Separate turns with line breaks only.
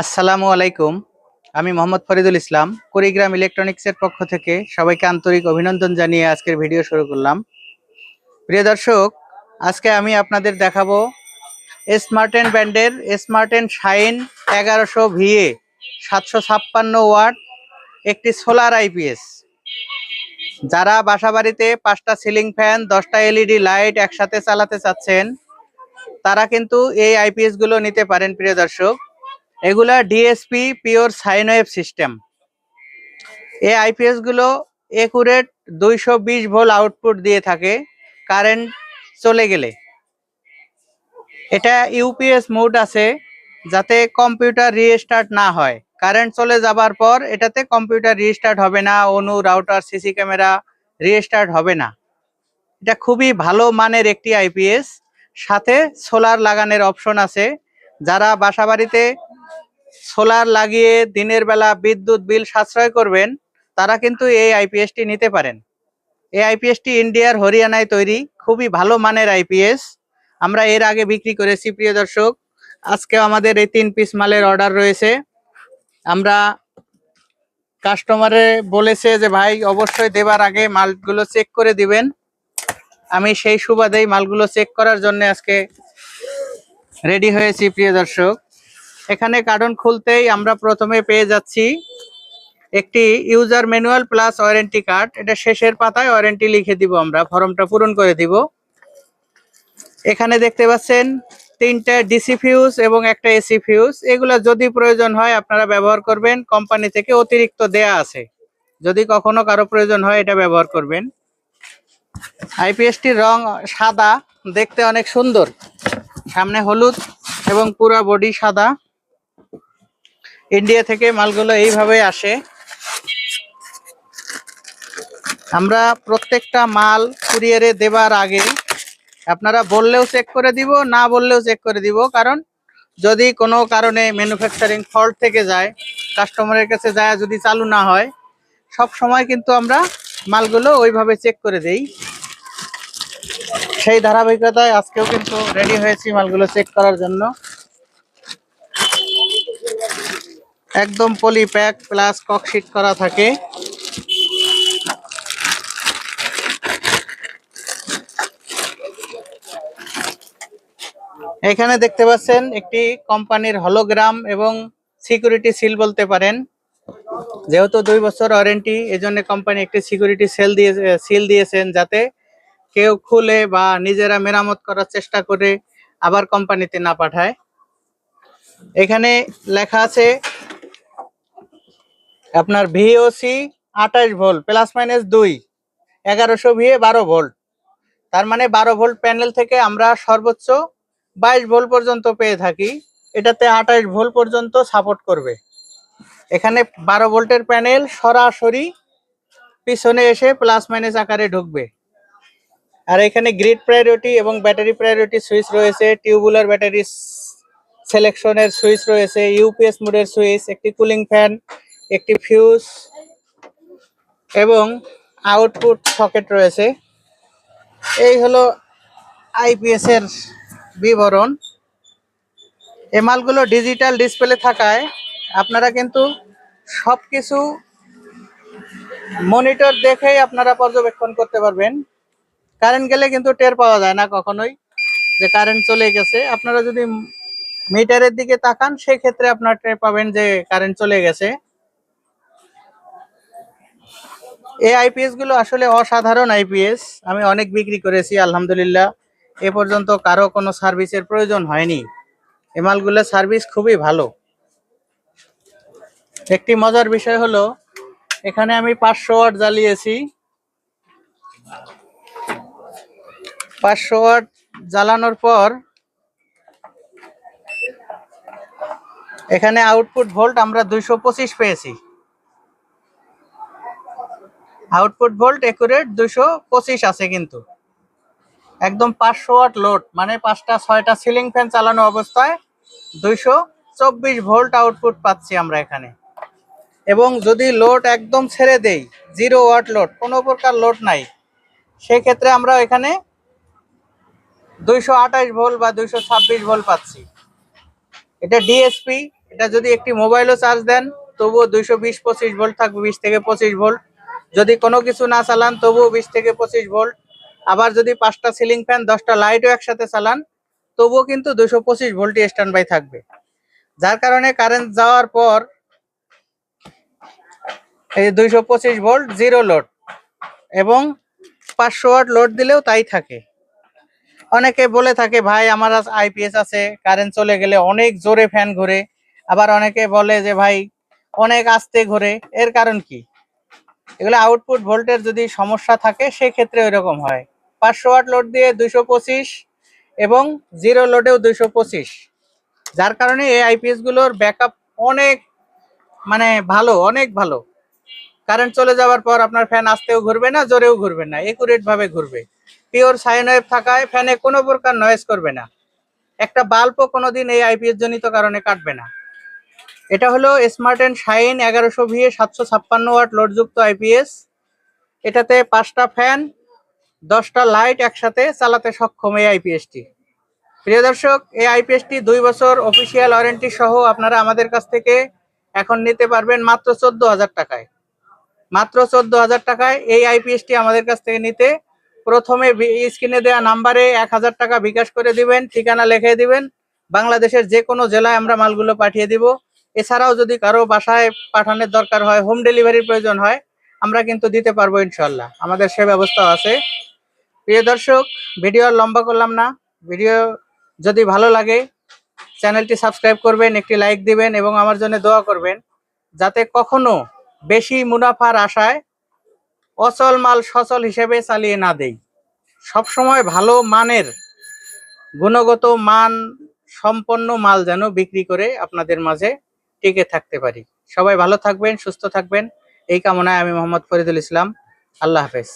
আসসালামু আলাইকুম। আমি মোহাম্মদ ফরিদুল ইসলাম, কুড়িগ্রাম ইলেকট্রনিক্সের পক্ষ থেকে সবাইকে আন্তরিক অভিনন্দন জানিয়ে আজকের ভিডিও শুরু করলাম। প্রিয় দর্শক, আজকে আমি আপনাদের দেখাবো স্মার্টেন ব্যান্ডের স্মার্টেন শাইন এগারোশো ভিএ, সাতশো ছাপ্পান্ন ওয়াট, একটি সোলার আইপিএস যারা বাসাবাড়িতে পাঁচটা সিলিং ফ্যান, দশটা এলইডি লাইট একসাথে চালাতে চাচ্ছেন, তারা কিন্তু এই আইপিএসগুলো নিতে পারেন, প্রিয় দর্শক। এগুলা DSP pure sine wave system এই আইপিএসগুলো একুরেট দুইশো বিশ ভোল আউটপুট দিয়ে থাকে কারেন্ট চলে গেলে। এটা ইউপিএস মোড আছে, যাতে কম্পিউটার রিস্টার্ট না হয়। কারেন্ট চলে যাবার পর এটাতে কম্পিউটার রিস্টার্ট হবে না, অনু রাউটার সিসি ক্যামেরা রিস্টার্ট হবে না। এটা খুবই ভালো মানের একটি আইপিএস সাথে সোলার লাগানোর অপশন আছে। যারা বাসাবাড়িতে সোলার লাগিয়ে দিনের বেলা বিদ্যুৎ বিল সাশ্রয় করবেন, তারা কিন্তু এই আইপিএসটি নিতে পারেন। এই আইপিএসটি ইন্ডিয়ার হরিয়ানায় তৈরি, খুবই ভালো মানের আইপিএস আমরা এর আগে বিক্রি করেছি, প্রিয় দর্শক। আজকে আমাদের এই তিন পিস মালের অর্ডার রয়েছে। আমরা কাস্টমারে বলেছে যে, ভাই, অবশ্যই দেবার আগে মালগুলো চেক করে দিবেন। আমি সেই সুবাদেই মালগুলো চেক করার জন্য আজকে রেডি হয়েছি, প্রিয় দর্শক। এখানে কার্টন খুলতেই আমরা প্রথমে পেয়ে যাচ্ছি একটি user manual plus warranty card এটা শেষের পাতায় ওয়ারেন্টি লিখে দিব আমরা, ফর্মটা পূরণ করে দিব। এখানে দেখতে পাচ্ছেন তিনটা ডিসি ফিউজ এবং একটা এসি ফিউজ এগুলো যদি প্রয়োজন হয় আপনারা ব্যবহার করবেন কোম্পানি থেকে অতিরিক্ত দেয়া আছে। যদি কখনো কারও প্রয়োজন হয় এটা ব্যবহার করবেন। আইপিএসটির রং সাদা, দেখতে অনেক সুন্দর। সামনে হলুদ এবং পুরা বডি সাদা। ইন্ডিয়া থেকে মালগুলো এইভাবে আসে। আমরা প্রত্যেকটা মাল কুরিয়ারে দেবার আগে আপনারা বললেও চেক করে দিব, না বললেও চেক করে দিব। কারণ যদি কোনো কারণে ম্যানুফ্যাকচারিং ফল্ট থেকে যায় কাস্টমারের কাছে যায় যদি চালু না হয়, সব সময় কিন্তু আমরা মালগুলো ওইভাবে চেক করে দেই। সেই ধারাবাহিকতায় আজকেও কিন্তু রেডি হয়েছি মালগুলো চেক করার জন্য। একদম পলি প্যাক প্লাস ককশিট করা থাকে। এখানে দেখতে পাচ্ছেন একটি কোম্পানির হলোগ্রাম এবং সিকিউরিটি সিল বলতে পারেন। যেহেতু দুই বছর ওয়ারেন্টি এজন্য কোম্পানি একটি সিকিউরিটি সেল দিয়ে সিল দিয়েছেন যাতে কেউ খুলে বা নিজেরা মেরামত করার চেষ্টা করে আবার কোম্পানিতে না পাঠায়। এখানে লেখা আছে আপনার ভিওসি আঠাশ ভোল্ট প্লাস মাইনাস দুই, এগারোশো ভিএ বারো ভোল্ট। তার মানে বারো ভোল্ট প্যানেল থেকে আমরা সর্বোচ্চ বাইশ ভোল্ট পর্যন্ত পেয়ে থাকি। এটাতে আঠাশ ভোল্ট পর্যন্ত সাপোর্ট করবে। এখানে বারো ভোল্টের প্যানেল সরাসরি পিছনে এসে প্লাস মাইনাস আকারে ঢুকবে। আর এখানে গ্রিড প্রায়োরিটি এবং ব্যাটারি প্রায়োরিটি সুইচ রয়েছে টিউবুলার ব্যাটারি সিলেকশনের সুইচ রয়েছে ইউপিএস মোডের সুইচ একটি কুলিং ফ্যান একটি ফিউজ এবং আউটপুট সকেট রয়েছে। এই হলো আইপিএস এর বিবরণ। এই মালগুলো ডিজিটাল ডিসপ্লে থাকায় আপনারা কিন্তু সবকিছু মনিটর দেখেই আপনারা পর্যবেক্ষণ করতে পারবেন। কারেন্ট গেলে কিন্তু টের পাওয়া যায় না কখনোই যে কারেন্ট চলে গেছে। আপনারা যদি মিটারের দিকে তাকান সেই ক্ষেত্রে আপনার টের পাবেন যে কারেন্ট চলে গেছে। এই আইপিএসগুলো আসলে অসাধারণ আইপিএস আমি অনেক বিক্রি করেছি, আলহামদুলিল্লাহ। এ পর্যন্ত কারও কোনো সার্ভিসের প্রয়োজন হয়নি। এই মালগুলোর সার্ভিস খুবই ভালো। একটি মজার বিষয় হলো, এখানে আমি পাঁচশো ওয়াট জ্বালিয়েছি। পাঁচশো ওয়াট জ্বালানোর পর এখানে আউটপুট ভোল্ট আমরা দুইশো পঁচিশ পেয়েছি। আউটপুট ভোল্ট একুরেট দুশো পঁচিশ আছে কিন্তু। একদম পাঁচশো ওয়াট লোড মানে পাঁচটা, ছয়টা সিলিং ফ্যান চালানো অবস্থায় দুইশো চব্বিশ ভোল্ট আউটপুট পাচ্ছি আমরা এখানে। এবং যদি লোড একদম ছেড়ে দেই, জিরো ওয়াট লোড, কোনো প্রকার লোড নাই সেই ক্ষেত্রে আমরা এখানে দুইশো আঠাশ ভোল্ট বা দুইশো ছাব্বিশ ভোল্ট পাচ্ছি। এটা ডিএসপি, এটা যদি একটি মোবাইলও চার্জ দেন, তবুও দুইশো বিশ পঁচিশ ভোল্ট থাকবে, বিশ থেকে পঁচিশ ভোল্ট। যদি কোনো কিছু না চালান, তবুও বিশ থেকে পঁচিশ ভোল্ট। আবার যদি পাঁচটা সিলিং ফ্যান দশটা লাইটও একসাথে চালান, তবুও কিন্তু দুশো পঁচিশ ভোল্টই স্ট্যান্ড বাই থাকবে। যার কারণে কারেন্ট যাওয়ার পর এই দুইশো পঁচিশ ভোল্ট জিরো লোড এবং পাঁচশো ওয়াট লোড দিলেও তাই থাকে। অনেকে বলে থাকে, ভাই, আমার আইপিএস আছে কারেন্ট চলে গেলে অনেক জোরে ফ্যান ঘুরে। আবার অনেকে বলে যে, ভাই, অনেক আস্তে ঘুরে। এর কারণ কি? এগুলো আউটপুট ভোল্টের যদি সমস্যা থাকে, সেক্ষেত্রে ওইরকম হয়। পাঁচশো ওয়াট লোড দিয়ে দুইশো পঁচিশ এবং জিরো লোডেও দুইশো পঁচিশ। যার কারণে এই আইপিএসগুলোর ব্যাকআপ অনেক মানে ভালো, অনেক ভালো। কারেন্ট চলে যাওয়ার পর আপনার ফ্যান আসতেও ঘুরবে না, জোরেও ঘুরবে না একুরেট ভাবে ঘুরবে। পিওর সাইন ওয়েভ থাকায় ফ্যানে কোনো প্রকার নয়েজ করবে না। একটা বাল্বও কোনোদিন এই আইপিএস জনিত কারণে কাটবে না। এটা হলো স্মার্ট অ্যান্ড শাইন এগারোশো ভিএ সাতশো ছাপ্পান্ন ওয়াট লোডযুক্ত আইপিএস এটাতে পাঁচটা ফ্যান দশটা লাইট একসাথে চালাতে সক্ষম এই আইপিএসটি প্রিয় দর্শক, এই আইপিএসটি দুই বছর অফিসিয়াল ওয়ারেন্টি সহ আপনারা আমাদের কাছ থেকে এখন নিতে পারবেন মাত্র চোদ্দ হাজার টাকায়। মাত্র চোদ্দ হাজার টাকায় এই আইপিএসটি আমাদের কাছ থেকে নিতে প্রথমে স্ক্রিনে দেওয়া নাম্বারে এক হাজার টাকা বিকাশ করে দিবেন, ঠিকানা লিখে দিবেন। বাংলাদেশের যে কোনো জেলায় আমরা মালগুলো পাঠিয়ে দিব। এছাড়াও যদি কারও বাসায় পাঠানোর দরকার হয় হোম ডেলিভারির প্রয়োজন হয়, আমরা কিন্তু দিতে পারব ইনশাল্লাহ আমাদের সে ব্যবস্থাও আছে। প্রিয় দর্শক ভিডিও আর লম্বা করলাম না। ভিডিও যদি ভালো লাগে, চ্যানেলটি সাবস্ক্রাইব করবেন, একটি লাইক দিবেন এবং আমার জন্য দোয়া করবেন, যাতে কখনো বেশি মুনাফার আশায় অচল মাল সচল হিসেবে চালিয়ে না দেই। সবসময় ভালো মানের, গুণগত মান সম্পন্ন মাল যেন বিক্রি করে আপনাদের মাঝে টিকে থাকতে পারি। সবাই ভালো থাকবেন, সুস্থ থাকবেন। এই কামনায় আমি মোহাম্মদ ফরিদুল ইসলাম। আল্লাহ হাফেজ।